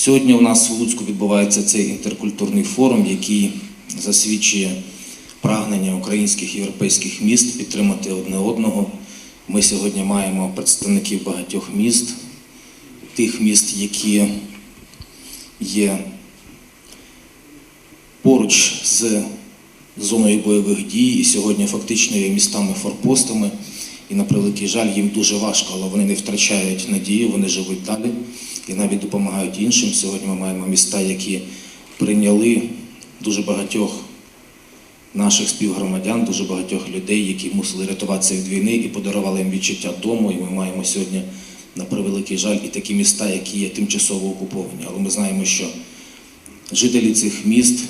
Сьогодні у нас в Луцьку відбувається цей інтеркультурний форум, який засвідчує прагнення українських і європейських міст підтримати одне одного. Ми сьогодні маємо представників багатьох міст, тих міст, які є поруч з зоною бойових дій, і сьогодні фактично є містами-форпостами. І на превеликий жаль, їм дуже важко, але вони не втрачають надію, вони живуть далі і навіть допомагають іншим. Сьогодні ми маємо міста, які прийняли дуже багатьох наших співгромадян, дуже багатьох людей, які мусили рятуватися від війни і подарували їм відчуття дому. І ми маємо сьогодні, на превеликий жаль, і такі міста, які є тимчасово окуповані. Але ми знаємо, що жителі цих міст,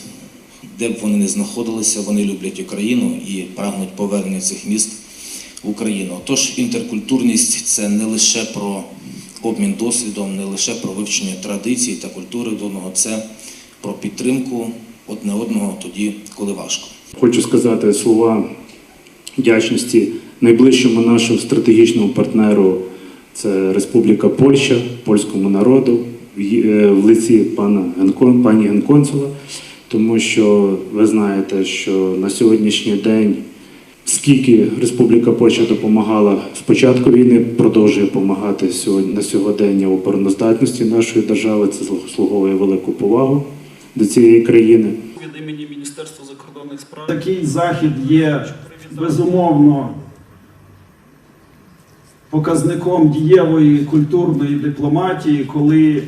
де б вони не знаходилися, вони люблять Україну і прагнуть повернення цих міст в Україну. Тож інтеркультурність це не лише про обмін досвідом, не лише про вивчення традицій та культури одного, це про підтримку одне одного тоді, коли важко. Хочу сказати слова вдячності найближчому нашому стратегічному партнеру це Республіка Польща, польському народу в е, лиці пана Генкон, пані Генконсула, тому що ви знаєте, що на сьогоднішній день скільки Республіка Польща допомагала з початку війни, продовжує допомагати сьогодні на сьогодення обороноздатності нашої держави. Це заслуговує велику повагу до цієї країни. від імені Міністерства закордонних справ. Такий захід є безумовно показником дієвої культурної дипломатії, коли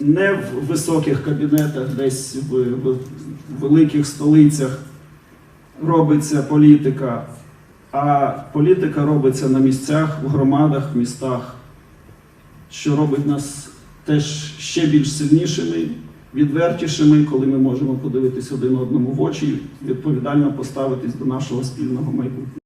не в високих кабінетах, десь в, в великих столицях робиться політика, а політика робиться на місцях, в громадах, в містах, що робить нас теж ще більш сильнішими, відвертішими, коли ми можемо подивитись один одному в очі і відповідально поставитись до нашого спільного майбутнього.